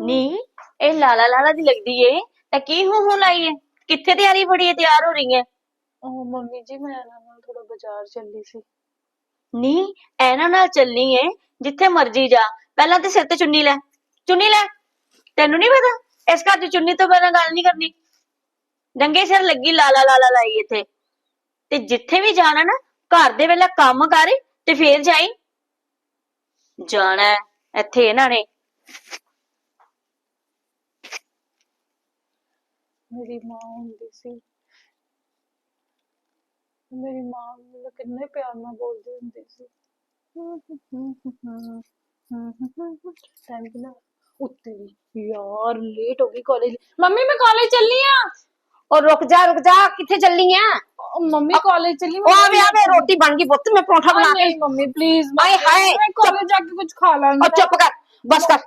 ਨੀ ਇਹ ਲਾਲਾ ਲਾਲਾ ਦੀ ਲੱਗਦੀ ਏ। ਇਹ ਕੀ ਹੂੰ ਹੂੰ ਲਾਈ ਏ? ਕਿੱਥੇ ਤਿਆਰੀ ਫੜੀ ਏ? ਤਿਆਰ ਹੋ ਰਹੀ ਏ? ਉਹ ਮੰਮੀ ਜੀ ਮੈਂ ਇਹਨਾਂ ਨਾਲ ਥੋੜਾ ਬਾਜ਼ਾਰ ਚੱਲੀ ਸੀ। ਨੀ ਇਹਨਾਂ ਨਾਲ ਚੱਲਣੀ ਏ ਜਿੱਥੇ ਮਰਜ਼ੀ ਜਾ। ਪਹਿਲਾਂ ਤੇ ਸਿਰ ਤੇ ਚੁੰਨੀ ਲੈ। ਚੁੰਨੀ ਲੈ। ਤੈਨੂੰ ਨਹੀਂ ਪਤਾ? ਇਸ ਘਰ ਚ ਚੁੰਨੀ ਤੋਂ ਬਿਨਾਂ ਗੱਲ ਨਹੀਂ ਕਰਨੀ। ਡੰਗੇ ਸਿਰ ਲੱਗੀ ਲਾਲਾ ਲਾਲਾ ਲਾਈ ਇੱਥੇ। ਤੇ ਜਿੱਥੇ ਵੀ ਜਾਣਾ ਨਾ ਘਰ ਦੇ ਵੇਲੇ ਕੰਮ ਕਰ ਤੇ ਫੇਰ ਜਾਈ। ਜਾਣਾ ਹੈ, ਇੱਥੇ ਇਹਨਾਂ ਨੇ। ਮੇਰੀ ਮਾਂ ਹੁੰਦੀ ਸੀ। ਮੇਰੀ ਮਾਂ ਮੈਨੂੰ ਕਿੰਨੇ ਪਿਆਰ ਨਾਲ ਬੋਲਦੀ ਹੁੰਦੀ ਸੀ। ਟਾਈਮ ਕਿੰਨਾ ਉੱਤੇ ਯਾਰ ਲੇਟ ਹੋ ਗਈ ਕਾਲਜ ਮੰਮੀ ਮੈਂ ਕਾਲਜ ਚੱਲੀ ਆ। और रुक जा रुक जा किथे चलनी है ਮੰਮੀ ਕਾਲਜ ਚੱਲੀ ओ आवे आवे रोटी बन गई पुत्त मैं परोठा बना के ਨਹੀਂ ਮੰਮੀ ਪਲੀਜ਼ आए हाय ਮੈਂ ਕਾਲਜ ਜਾ ਕੇ ਕੁਝ ਖਾ ਲਾਂਗੀ और चुप कर बस कर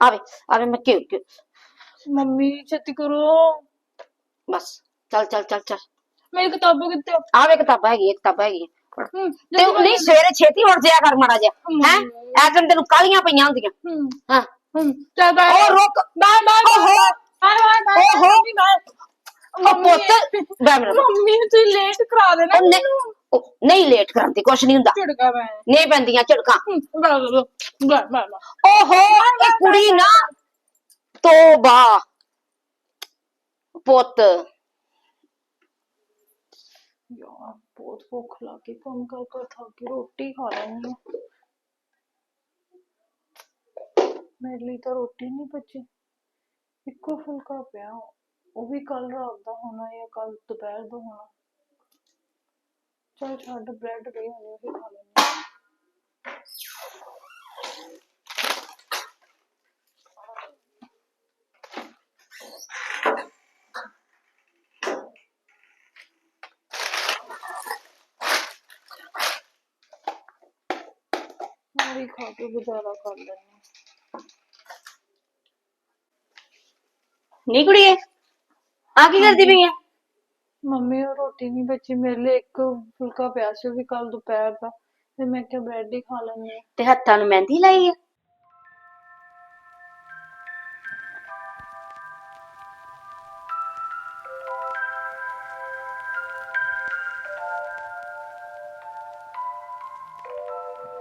आवे आवे मैं क्यों क्यों ਮੰਮੀ ਛੇਤੀ ਕਰੋ बस चल चल चल चल ਮੇਰੀ ਕਿਤਾਬਾਂ ਕਿੱਥੇ ਆ? आवे किताब हैगी एक किताब हैगी पढ़। ਹਮ, ਤੇ ਜਲਦੀ ਨਹੀਂ ਸਵੇਰੇ ਛੇਤੀ ਉੱਠ ਜਾਇਆ ਕਰ ਮਾੜਾ ਜਿਹਾ ਹੈ ਐ ਦਿਨ ਤੈਨੂੰ ਕਾਲੀਆਂ ਪਈਆਂ ਹੁੰਦੀਆਂ ਹਮ, ਹਾਂ ਹਮ, ਚੱਲ ਬਾਏ ਉਹ ਰੁਕ ਬਾਏ ਬਾਏ ਓਹੋ ਬਾਏ ਬਾਏ ਬਾਏ ਓਹੋ। Mummy bye ਉਹ ਪੁੱਤ ਬੈ ਮੇਰਾ ਪੁੱਤ। ਮੰਮੀ ਤੂੰ ਲੇਟ ਕਰਾ ਦੇਣਾ ਉਹ ਨਹੀਂ ਉਹ ਨਹੀਂ ਲੇਟ ਕਰਾਂਦੀ ਕੁਛ ਨਹੀਂ ਹੁੰਦਾ ਝੜਕਾ ਮੈਂ ਨਹੀਂ ਪੈਂਦੀਆਂ ਝੜਕਾਂ ਬਾਏ ਬਾਏ ਬਾਏ ਓਹੋ ਇਹ ਕੁੜੀ ਨਾ ਤੋਬਾ ਪੁੱਤ ਯਾਰ ਬਹੁਤ ਭੁੱਖ ਲੱਗੀ ਕੰਮ ਕਰ ਕਰ ਥੱਕ ਗਈ ਰੋਟੀ ਖਾ ਲੈਣੀ ਆ ਮੇਰੇ ਲਈ ਤਾਂ ਰੋਟੀ ਨਹੀਂ ਬਚੀ ਇੱਕੋ ਫੁਲਕਾ ਪਿਆ ਉਹ ਵੀ ਕੱਲ ਰਾਤ ਦਾ ਹੋਣਾ ਜਾਂ ਕੱਲ ਦੁਪਹਿਰ ਦਾ ਹੋਣਾ। ਚਲ ਛੱਡ ਬ੍ਰੈਡ ਪਈ ਹੋਣੀ, ਉਹ ਵੀ ਖਾ ਲੈਣੀ ਵੀ ਖਾ ਕੇ ਗੁਜ਼ਾਰਾ ਕਰ ਲੈਣੀ ਨੀ ਕੁੜੀਏ। ਆ ਕੀ ਕਰਦੀ ਪਈ ਏ ਮੰਮੀ ਉਹ ਰੋਟੀ ਨਹੀਂ ਬਚੀ ਮੇਰੇ ਲਈ। ਇੱਕ ਫੁਲਕਾ ਪਿਆ ਸੀ ਉਹ ਵੀ ਕੱਲ ਦੁਪਹਿਰ ਦਾ। ਤੇ ਮੈਂ ਕਿਹਾ ਬ੍ਰੈਡ ਹੀ ਖਾ ਲੈਂਦੀ ਹਾਂ। ਤੇ ਹੱਥਾਂ ਨੂੰ ਮਹਿੰਦੀ ਲਾਈ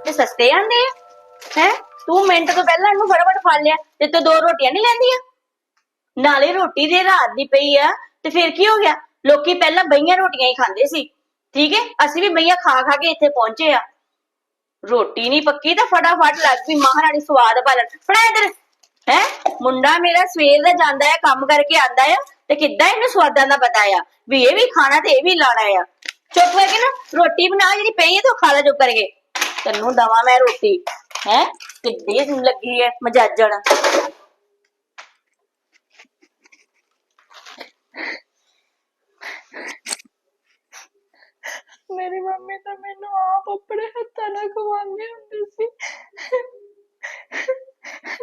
ਤੇ ਸਸਤੇ ਆਂਦੇ ਹੈ? ਤੂੰ ਮਿੰਟ ਤੋਂ ਪਹਿਲਾਂ ਇਹਨੂੰ ਫਟਾਫਟ ਫੜ ਲਿਆ ਤੇ ਤੂੰ ਦੋ ਰੋਟੀਆਂ ਨਹੀਂ ਲੈਂਦੀਆਂ ਨਾਲੇ ਰੋਟੀ ਦੇ ਰਾਤ ਦੀ ਪਈ ਆ, ਤੇ ਫਿਰ ਕੀ ਹੋ ਗਿਆ? ਲੋਕੀ ਪਹਿਲਾਂ ਬਈਆਂ ਰੋਟੀਆਂ ਹੀ ਖਾਂਦੇ ਸੀ। ਠੀਕ ਹੈ? ਅਸੀਂ ਵੀ ਬਈਆਂ ਖਾ ਖਾ ਕੇ ਇੱਥੇ ਪਹੁੰਚੇ ਆ। ਰੋਟੀ ਨਹੀਂ ਪੱਕੀ ਤਾਂ ਫਟਾਫਟ ਲੱਗ ਪਈ, ਮਹਾਰਾਣੀ ਸਵਾਦ ਪਾਲਣ। ਫੜਾ ਇਧਰ। ਹੈ? ਮੁੰਡਾ ਮੇਰਾ ਸਵੇਰ ਦਾ ਜਾਂਦਾ ਹੈ ਕੰਮ ਕਰਕੇ ਆਂਦਾ ਆ, ਤੇ ਕਿੱਦਾਂ ਇਹਨੂੰ ਸਵਾਦਾਂ ਦਾ ਪਤਾ ਆ? ਵੀ ਇਹ ਵੀ ਖਾਣਾ ਤੇ ਇਹ ਵੀ ਲਾਣਾ ਆ। ਚੁੱਪ ਕਰਕੇ ਨਾ ਰੋਟੀ ਬਣਾ, ਜਿਹੜੀ ਪਈ ਹੈ ਤੂੰ ਖਾ ਲੈ ਚੁੱਪ ਕਰਕੇ। ਤੈਨੂੰ ਦਵਾ ਮੈਂ ਰੋਟੀ। ਹੈ? ਕਿੱਡੀ ਲੱਗੀ ਹੈ ਮਜਾਜਣ। ਮੇਰੀ ਮੰਮੀ ਤਾਂ ਮੈਨੂੰ ਆਪ ਆਪਣੇ ਹੱਥਾਂ ਨਾਲ ਖਵਾਉਂਦੀ ਹੁੰਦੀ ਸੀ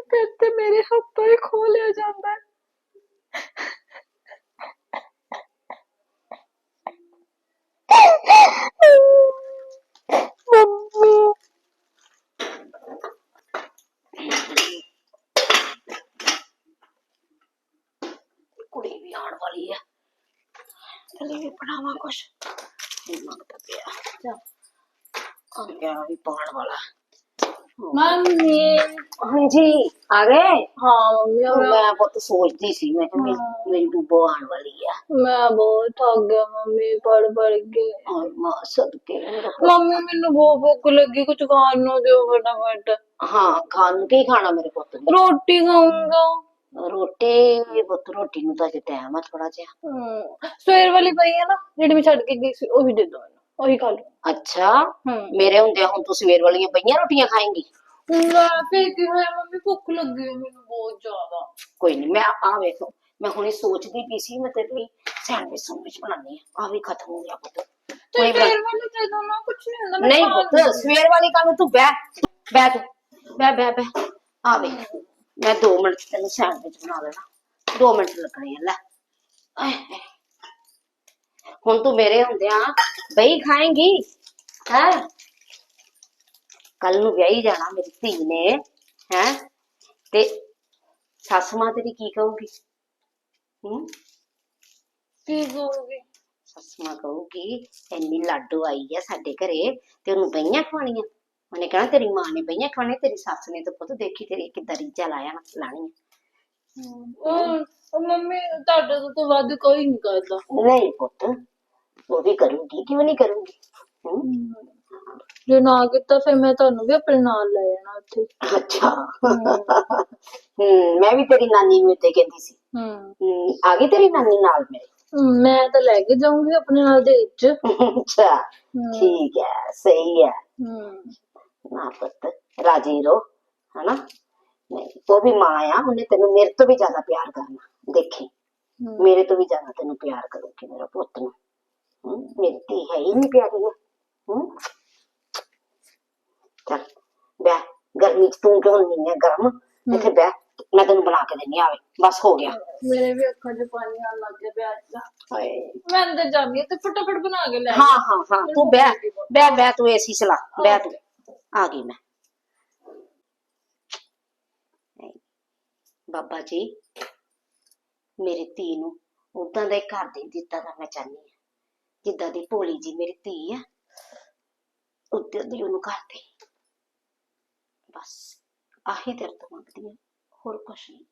ਫਿਰ ਤੇ ਮੇਰੇ ਹੱਥੋਂ ਹੀ ਖੋ ਲਿਆ ਜਾਂਦਾ ਹੈ। ਮੰਮੀ ਕੁੜੀ ਵੀ ਆਉਣ ਵਾਲੀ ਹੈ ਚਲੇ ਵੀ ਬਣਾਵਾ ਕੁਛ ਇਹ ਮੰਗਦਾ ਪਿਆ ਚੱਲ ਆ ਗਿਆ ਵੀ ਪਾਣ ਵਾਲਾ ਮੰਮੀ ਹਾਂਜੀ ਆ ਗਏ ਹਾਂ ਮੰਮੀ ਉਹ ਮੈਂ ਮੈਂ ਬਹੁਤ ਸੋਚਦੀ ਸੀ ਮੈਂ ਕਿ ਮੇਰੀ- ਮੇਰੀ ਬੁੱਬੋ ਆਉਣ ਵਾਲੀ ਆ ਮੈਂ ਬਹੁਤ ਥੱਕ ਗਿਆ ਮੰਮੀ ਪੜ ਪੜ ਕੇ ਹਾਏ ਮਾਂ ਸਦਕੇ ਮੇਰਾ ਪੁੱਤ। ਮੰਮੀ ਮੈਨੂੰ ਬਹੁਤ ਭੁੱਖ ਲੱਗੀ ਕੁਝ ਖਾਣ ਨੂੰ ਦਿਓ ਫਟਾਫਟ ਹਾਂ ਨੂੰ ਨੇ ਰੋਟੀ ਪੁੱਤ ਰੋਟੀ ਨੂੰ ਤਾਂ ਅਜੇ ਟਾਈਮ ਆ ਥੋੜਾ ਜਿਹਾ। ਹਮ, ਸਵੇਰ ਵਾਲੀ ਪਈ ਹੈ ਨਾ ਜਿਹੜੀ ਮੈਂ ਛੱਡ ਕੇ ਗਈ ਸੀ ਉਹ ਵੀ ਦੇ ਦੋ ਮੈਨੂੰ ਉਹੀ ਖਾ ਲਓ। ਅੱਛਾ ਹਮ ਮੇਰੇ ਹੁੰਦਿਆਂ ਹੁਣ ਤੂੰ ਸਵੇਰ ਵਾਲੀਆਂ ਪਈਆਂ ਰੋਟੀਆਂ ਖਾਏਂਗੀ? ਲੈ ਫਿਰ ਕੀ ਹੋਇਆ ਮੰਮੀ ਭੁੱਖ ਲੱਗੀ ਹੈ ਮੈਨੂੰ ਬਹੁਤ ਜ਼ਿਆਦਾ। ਕੋਈ ਨਹੀਂ ਮੈਂ ਆ ਵੇਖੋ ਮੈਂ ਹੁਣੇ ਸੋਚਦੀ ਪਈ ਸੀ ਮੈਂ ਤੇਰੇ ਲਈ ਸੈਂਡਵਿਚ ਸੈਂਡਵਿਚ ਬਣਾਉਣੀ ਆ ਆ ਵੀ ਖਤਮ ਹੋ ਗਿਆ ਪੁੱਤ। ਤੇ ਕੋਈ ਵਾਲੀ ਦੇ ਦੋ ਨਾ ਕੁਝ ਨਹੀਂ ਹੁੰਦਾ ਮੈਂ ਨਹੀਂ ਖਾ ਪੁੱਤ। ਸਵੇਰ ਵਾਲੀ ਕੰਮ ਤੂੰ ਬਹਿ ਬਹਿ ਤੂੰ ਬਹਿ ਬਹਿ ਬਹਿ ਆ ਵੇ ਮੈਂ 2 ਮਿੰਟ 'ਚ ਤੈਨੂੰ ਸੈਂਡਵਿਚ ਬਣਾ ਦੇਣਾ 2 ਮਿੰਟ ਲੱਗਣੇ ਆ ਲੈ। ਹੁਣ ਤੂੰ ਮੇਰੇ ਹੁੰਦਿਆਂ ਬਈ ਖਾਏਂਗੀ ਹੈ? ਕੱਲ ਨੂੰ ਵਿਆਹੀ ਜਾਣਾ ਮੇਰੀ ਧੀ ਨੇ ਹੈ? ਤੇ ਸੱਸ ਮਾਂ ਤੇਰੀ ਕੀ ਕਹੂਗੀ? ਹੂੰ? ਕੀ ਕਹੋਗੇ? ਸੱਸ ਮਾਂ ਕਹੂਗੀ ਇੰਨੀ ਲਾਡੋ ਆਈ ਆ ਸਾਡੇ ਘਰੇ ਤੇ ਉਹਨੂੰ ਬਈਆਂ ਖਵਾਣੀਆਂ ਉਹਨੇ ਕਹਣਾ ਤੇਰੀ ਮਾਂ ਨੇ ਬਈਆਂ ਖਵਾਣੀਆਂ ਤੇਰੀ ਸੱਸ ਨੇ ਤਾਂ ਪੁੱਤ ਦੇਖੀ ਤੇਰੀ ਕਿੱਦਾਂ ਰੀਝਾਂ ਲਾਇਆ ਨਾ ਲਾਣੀ ਉਹ ਉਹ ਮੰਮੀ ਤੁਹਾਡੇ ਤੋਂ ਤਾਂ ਵੱਧ ਕੋਈ ਨਹੀਂ ਕਰਦਾ। ਨਹੀਂ ਪੁੱਤ ਉਹ ਵੀ ਕਰੂਗੀ ਕਿਉਂ ਨਹੀਂ ਕਰੂਗੀ? ਜੇ ਨਾ ਕੀਤਾ ਫਿਰ ਮੈਂ ਤੁਹਾਨੂੰ ਵੀ ਆਪਣੇ ਨਾਲ ਲੈ ਜਾਣਾ ਉੱਥੇ। ਅੱਛਾ। ਹੂੰ। ਮੈਂ ਵੀ ਤੇਰੀ ਨਾਨੀ ਨੂੰ ਇੱਥੇ ਕਹਿੰਦੀ ਸੀ। ਹੂੰ। ਹੂੰ, ਆ ਗਈ ਤੇਰੀ ਨਾਨੀ ਨਾਲ ਮੇਰੇ? ਹਮ, ਮੈਂ ਤਾਂ ਲੈ ਕੇ ਜਾਊਂਗੀ ਆਪਣੇ ਨਾਲ ਦੇ ਵਿੱਚ। ਅੱਛਾ ਠੀਕ ਹੈ ਸਹੀ ਹੈ। ਹੂੰ। ਨਾ ਪੁੱਤ ਰਾਜੀ ਰੋ ਹਨਾ? ਨਹੀਂ ਉਹ ਵੀ ਮਾਂ ਆ ਉਹਨੇ ਤੈਨੂੰ ਮੇਰੇ ਤੋਂ ਵੀ ਜ਼ਿਆਦਾ ਪਿਆਰ ਕਰਨਾ ਦੇਖੀ। ਮੇਰੇ ਤੋਂ ਵੀ ਜ਼ਿਆਦਾ ਤੈਨੂੰ ਪਿਆਰ ਕਰੂਗੀ ਮੇਰਾ ਪੁੱਤ ਨੂੰ ਮੇਰੀ ਧੀ ਹੈ ਹੀ ਨਹੀਂ ਪਿਆਰੀ ਹੈ। ਚੱਲ ਬੈ ਗਰਮੀ ਚ ਤੂੰ ਕਿਉਂ ਨਹੀਂ ਹੈ ਗਰਮ? ਇੱਥੇ ਬੈ ਮੈਂ ਤੈਨੂੰ ਬਣਾ ਕੇ ਦਿੰਨੀ ਆਵੇ ਬਸ ਹੋ ਗਿਆ। ਮੇਰੇ ਵੀ ਅੱਖਾਂ 'ਚ ਪਾਣੀ ਆਉਣ ਲੱਗ ਗਿਆ ਪਿਆਜ ਦਾ। ਹਾਏ। ਮੈਂ ਅੰਦਰ ਜਾਂਦੀ ਤੇ ਫਟਾਫਟ ਬਣਾ ਕੇ ਲੈ ਹਾਂ ਹਾਂ ਹਾਂ ਤੂੰ ਬੈ ਬੈ ਬੈ ਤੂੰ ਏਸੀ ਚਲਾ ਬੈ ਤੂੰ। ਆ ਗਈ ਮੈਂ। ਬਾਬਾ ਜੀ, ਮੇਰੀ ਧੀ ਨੂੰ ਉਦਾਂ ਦਾ ਹੀ ਘਰ ਦੇ ਦਿੱਤਾ ਤਾਂ ਮੈਂ ਚਾਹਨੀ ਆ ਜਿੱਦਾਂ ਦੀ ਭੋਲੀ ਜੀ ਮੇਰੀ ਧੀ ਆ ਉਦਾਂ ਦੀ ਉਹਨੂੰ ਘਰ ਦੇ। ਬਸ, ਆਹੀ ਤੇਰੇ ਤੋਂ ਮੰਗਦੀ ਆ ਹੋਰ ਕੁਛ ਨਹੀਂ।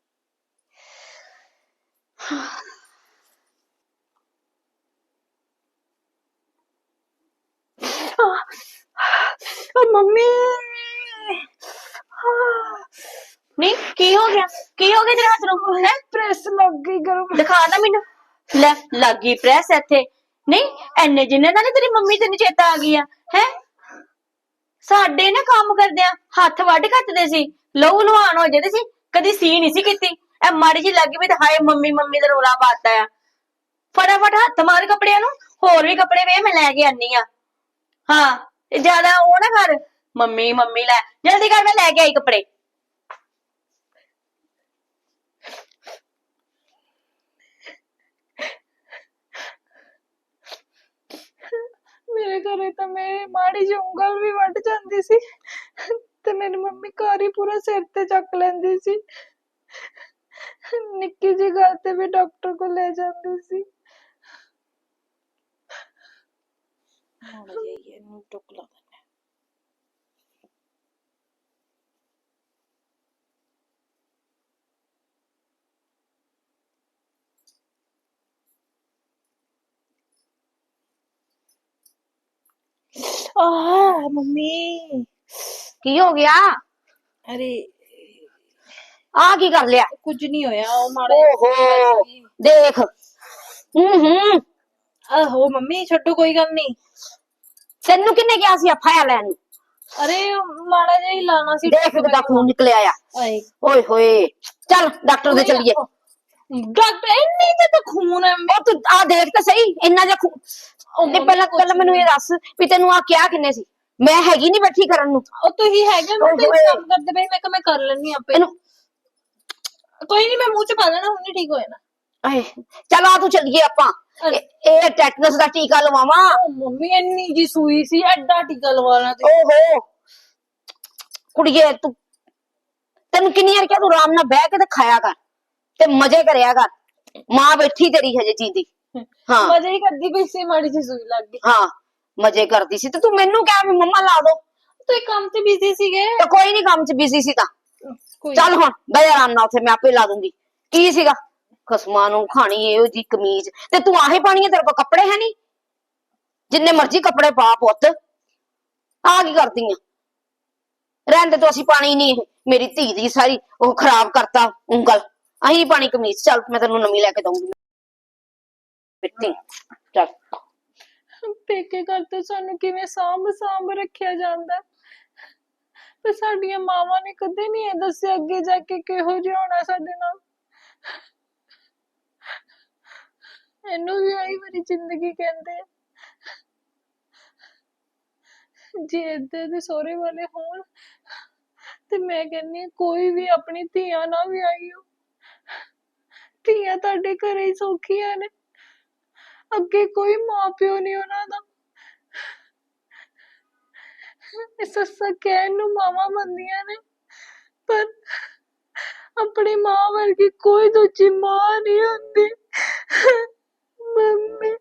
ਮੰਮੀ। ਨਹੀਂ ਕੀ ਹੋ ਗਿਆ? ਕੀ ਹੋ ਗਿਆ ਤੇਰੇ ਹੱਥ ਨੂੰ? ਹੈ? ਪ੍ਰੈਸ ਲੱਗ ਗਈ ਗਰਮ। ਦਿਖਾ ਨਾ ਮੈਨੂੰ। ਲੈ ਲੱਗੀ ਪ੍ਰੈਸ ਇੱਥੇ। ਨਹੀਂ ਐਨੇ ਜਿੰਨੇ ਦਾ ਨੀ ਤੇਰੀ ਮੰਮੀ ਤੈਨੂੰ ਚੇਤਾ ਆ ਗਈ ਆ ਹੈ? ਸਾਡੇ ਨਾ ਕੰਮ ਕਰਦਿਆਂ ਹੱਥ ਵੱਢ ਕੱਟਦੇ ਸੀ। ਲਹੂ ਲੁਹਾਨ ਹੋ ਜਾਂਦੇ ਸੀ ਕਦੀ ਸੀ ਨਹੀਂ ਸੀ ਕੀਤੀ। ਐ ਮਾੜੀ ਜੀ ਲੱਗੀ ਵੀ ਤੇ ਹਾਏ ਮੰਮੀ ਮੰਮੀ ਦਾ ਰੋਲਾ ਪਾਤਾ ਆ। ਫਟਾਫਟ ਹੱਥ ਮਾਰ ਕੱਪੜਿਆਂ ਨੂੰ ਹੋਰ ਵੀ ਕੱਪੜੇ ਵੇ ਮੈਂ ਲੈ ਕੇ ਆਨੀ ਆ। ਹਾਂ। ਤੇ ਜ਼ਿਆਦਾ ਉਹ ਨਾ ਕਰ। ਮੰਮੀ ਮੰਮੀ ਲੈ। ਜਲਦੀ ਕਰ, ਮੈਂ ਲੈ ਕੇ ਆਈ ਕੱਪੜੇ। ਮੇਰੇ ਘਰੇ ਤਾਂ ਮੇਰੀ ਮਾੜੀ ਜਿਹੀ ਉਂਗਲ ਵੀ ਵੱਢ ਜਾਂਦੀ ਸੀ ਤੇ ਮੇਰੀ ਮੰਮੀ ਘਰ ਹੀ ਪੂਰਾ ਸਿਰ ਤੇ ਚੱਕ ਲੈਂਦੀ ਸੀ। ਨਿੱਕੀ ਜਿਹੀ ਗੱਲ ਤੇ ਵੀ ਡਾਕਟਰ ਕੋਲ ਲੈ ਜਾਂਦੀ ਸੀ। ਹੁਣ ਜਾਈਏ ਇਹਨੂੰ ਟੁਕ ਲਾ ਦਿੰਦੇ ਆਹ ਮੰਮੀ ਕੀ ਹੋ ਗਿਆ ਅਰੇ ਆ ਕੀ ਕਰ ਲਿਆ ਕੁਝ ਨਹੀਂ ਹੋਇਆ ਉਹ ਮਾੜਾ ਓਹੋ ਦੇਖ ਹੂੰ ਹੂੰ ਆਹੋ ਮੰਮੀ ਛੱਡੋ ਕੋਈ ਗੱਲ ਨਹੀਂ ਤੈਨੂੰ ਕਿੰਨੇ ਕਿਹਾ ਸੀ ਅਫਾਇਆ ਲੈਣ ਨੂੰ? ਅਰੇ ਮਾੜਾ ਜਿਹਾ ਹੀ ਲਾਣਾ ਸੀ ਦੇਖ ਕਿੱਦਾਂ ਖੂਨ ਨਿਕਲਿਆ ਆ। ਆਏ। ਓਏ ਹੋਏ ਚੱਲ ਡਾਕਟਰ ਦੇ ਚੱਲੀਏ। ਡਾਕਟਰ ਇੰਨੀ ਤੇ ਤਾਂ ਖੂਨ ਹੈ। ਉਹ ਤੂੰ ਆ ਦੇਖ ਤਾਂ ਸਹੀ ਇੰਨਾ ਜਿਹਾ ਖੂਨ ਨਹੀਂ ਪਹਿਲਾਂ ਪਹਿਲਾਂ ਮੈਨੂੰ ਇਹ ਦੱਸ ਵੀ ਤੈਨੂੰ ਆ ਕਿਹਾ ਕਿੰਨੇ ਸੀ? ਮੈਂ ਹੈਗੀ ਨਹੀਂ ਬੈਠੀ ਕਰਨ ਨੂੰ। ਉਹ ਤੁਸੀਂ ਹੈਗੇ ਮੈਂ ਤੇ। ਕੰਮ ਕਰਦੇ ਪਏ ਮੈਂ ਕਿ ਮੈਂ ਕਰ ਲੈਣੀ ਆਪੇ। ਕੋਈ ਨਹੀਂ ਮੈਂ ਮੂੰਹ ਚ ਪਾ ਲੈਣਾ ਹੁਣੇ ਠੀਕ ਹੋ ਜਾਣਾ ਆਏ। ਚੱਲ ਆ ਤੂੰ ਚੱਲੀਏ ਆਪਾਂ। ਇਹ- ਇਹ ਟੈਟਨਸ ਦਾ ਟੀਕਾ ਲਵਾਵਾਂ। ਉਹ ਮੰਮੀ ਇੰਨੀ ਜੀ ਸੂਈ ਸੀ ਐਡਾ ਟੀਕਾ ਲਵਾਣਾ ਤੇ ਓਹੋ। ਕੁੜੀਏ ਤੂੰ ਤੈਨੂੰ ਕਿੰਨੀ ਵਾਰ ਕਿਹਾ ਤੂੰ ਆਰਾਮ ਨਾਲ ਬਹਿ ਕੇ ਤੇ ਖਾਇਆ ਕਰ ਤੇ ਮਜ਼ੇ ਕਰਿਆ ਕਰ। ਮਾਂ ਬੈਠੀ ਤੇਰੀ ਹਜੇ ਜੀਂਦੀ ਹਾਂ। ਮਜ਼ੇ ਹੀ ਕਰਦੀ ਪਈ ਸੀ ਮਾੜੀ ਜੀ ਸੂਈ ਲੱਗ ਗਈ। ਹਾਂ। ਮਜ਼ੇ ਕਰਦੀ ਸੀ। ਤੇ ਤੂੰ ਮੈਨੂੰ ਕਹਿ ਵੀ ਮੰਮਾ ਲਾ ਦੋ। ਤੁਸੀਂ ਕੰਮ ਤੇ ਬਿਜ਼ੀ ਸੀਗੇ। ਤੇ ਕੋਈ ਨਹੀਂ ਕੰਮ 'ਚ ਬਿਜ਼ੀ ਸੀ ਤਾਂ। ਕੋਈ ਚੱਲ ਹੁਣ ਬਹਿ ਆਰਾਮ ਨਾਲ ਉੱਥੇ ਮੈਂ ਆਪੇ ਲਾ ਦੂੰਗੀ। ਕੀ ਸੀਗਾ? ਖਸਮਾਂ ਨੂੰ ਖਾਣੀ ਇਹੋ ਜੀ ਕਮੀਜ਼। ਤੇ ਤੂੰ ਆਹੀ ਪਾਣੀ ਹੈ ਤੇਰੇ ਕੋਲ ਕੱਪੜੇ ਹੈ ਨਹੀਂ? ਜਿੰਨੇ ਮਰਜ਼ੀ ਕੱਪੜੇ ਪਾ ਪੁੱਤ। ਆ ਕੀ ਕਰਦੀ ਆ? ਰਹਿੰਦੇ ਤੋਂ, ਅਸੀਂ ਪਾਣੀ ਨਹੀਂ ਮੇਰੀ ਧੀ ਦੀ ਸਾਰੀ ਉਹ ਖਰਾਬ ਕਰਤਾ ਉਂਗਲ। ਅਹੀਂ ਪਾਣੀ ਕਮੀਜ਼। ਚੱਲ ਮੈਂ ਤੈਨੂੰ ਨਵੀਂ ਲੈ ਕੇ ਦਊਂਗੀ। ਮਿੱਟੀ। ਚੱਲ। ਪੇਕੇ ਘਰ ਤੇ ਸਾਨੂੰ ਕਿਵੇਂ ਸਾਂਭ ਸਾਂਭ ਰੱਖਿਆ ਜਾਂਦਾ? ਪਰ ਸਾਡੀਆਂ ਮਾਵਾਂ ਨੇ ਕਦੇ ਨਹੀਂ ਇਹ ਦੱਸਿਆ ਅੱਗੇ ਜਾ ਕੇ ਕਿਹੋ ਜਿਹਾ ਹੋਣਾ ਸਾਡੇ ਨਾਲ। ਇਹਨੂੰ ਵੀ ਆਈ ਮੇਰੀ ਜ਼ਿੰਦਗੀ ਕਹਿੰਦੇ ਆ। ਜੇ ਏਦਾਂ ਦੇ ਸਹੁਰੇ ਵਾਲੇ ਹੋਣ, ਤੇ ਮੈਂ ਕਹਿੰਨੀ ਕੋਈ ਵੀ ਆਪਣੀ ਧੀਆਂ ਨਾ ਵੀ ਆਈ ਹੋ ਤੁਹਾਡੇ ਘਰੇ ਹੀ ਸੌਖੀਆਂ ਨੇ। ਅੱਗੇ ਕੋਈ ਮਾਂ ਪਿਓ ਨਹੀਂ ਉਹਨਾਂ ਦਾ। ਇਹ ਸੱਸਾਂ ਕਹਿਣ ਨੂੰ ਮਾਵਾਂ ਬਣਦੀਆਂ ਨੇ, ਪਰ ਆਪਣੀ ਮਾਂ ਵਰਗੀ ਕੋਈ ਦੂਜੀ ਮਾਂ ਨਹੀਂ ਹੁੰਦੀ। ਮੰਮੀ